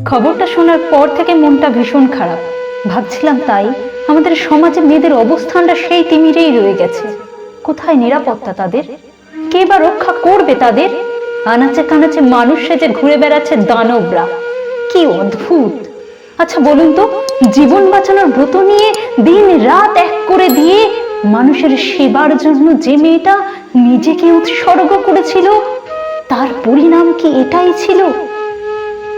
খবরটা শোনার পর থেকে মনটা ভীষণ খারাপ। ভাবছিলাম তাই, আমাদের সমাজে মেয়েদের অবস্থানটা সেই তিমিরেই রয়ে গেছে। কোথায় নিরাপত্তা তাদের? কে বা রক্ষা করবে তাদের? আনাচে কানাচে মানুষ সেজে ঘুরে বেড়াচ্ছে দানবরা। কি অদ্ভুত! আচ্ছা বলুন তো, জীবন বাঁচানোর ব্রত নিয়ে দিন রাত এক করে দিয়ে মানুষের সেবার জন্য যে মেয়েটা নিজেকে উৎসর্গ করেছিল, তার পরিণাম কি এটাই ছিল?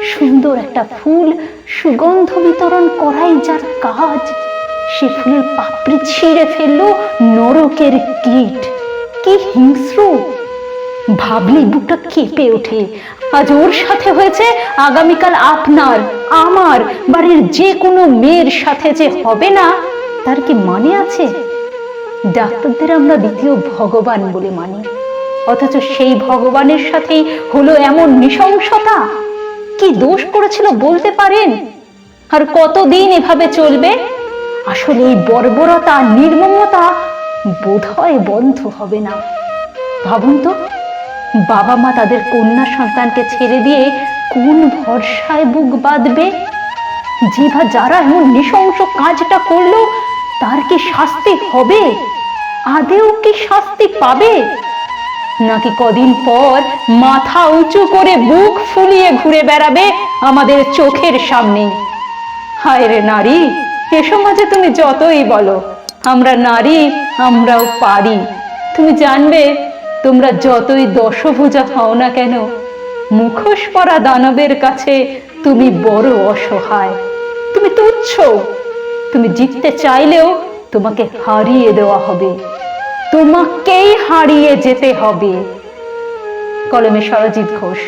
সুন্দর একটা ফুল সুগন্ধ বিতরণ করাই যার কাজ। সে ফুলের পাপড়ি ছিঁড়ে ফেলল নরকের কীট। কি হিংস্র। ভাবলেই বুকটা কেঁপে ওঠে। আজ ওর সাথে হয়েছে আগামীকাল আপনার, আমার, বাড়ির যে কোনো মেয়ের সাথে যে হবে না, তার কি মানে আছে? ডাক্তারদের আমরা দ্বিতীয় ভগবান বলে মানি। অথচ সেই ভগবানের সাথেই হলো এমন নৃশংসতা। কি দোষ করেছিল বলতে পারেন? আর কতদিন এভাবে চলবে? আসলে এই বর্বরতা নির্মমতা বোধহয় বন্ধ হবে না। ভাবুন তো বাবা মা তাদের কন্যা সন্তানকে ছেড়ে দিয়ে কোন ভরসায় বুক বাঁধবে? যে বা যারা এমন নৃশংস কাজটা করল, তার কি শাস্তি হবে? আদেও কি শাস্তি পাবে? নাকি কদিন পর মাথা উঁচু করে বুক ফুলিয়ে ঘুরে বেড়াবে আমাদের চোখের সামনে? হায় রে নারী, এ সমাজে তুমি যতই বলো, আমরা নারী, আমরাও পারি। তুমি জানবে, তোমরা যতই দশভুজা হও না কেন, মুখোশ পরা দানবের কাছে তুমি বড় অসহায়। তুমি তুচ্ছ, তুমি জিততে চাইলেও তোমাকে হারিয়ে দেওয়া হবে। তোমাকেই হারিয়ে যেতে হবে। কলমে সরজিৎ ঘোষ।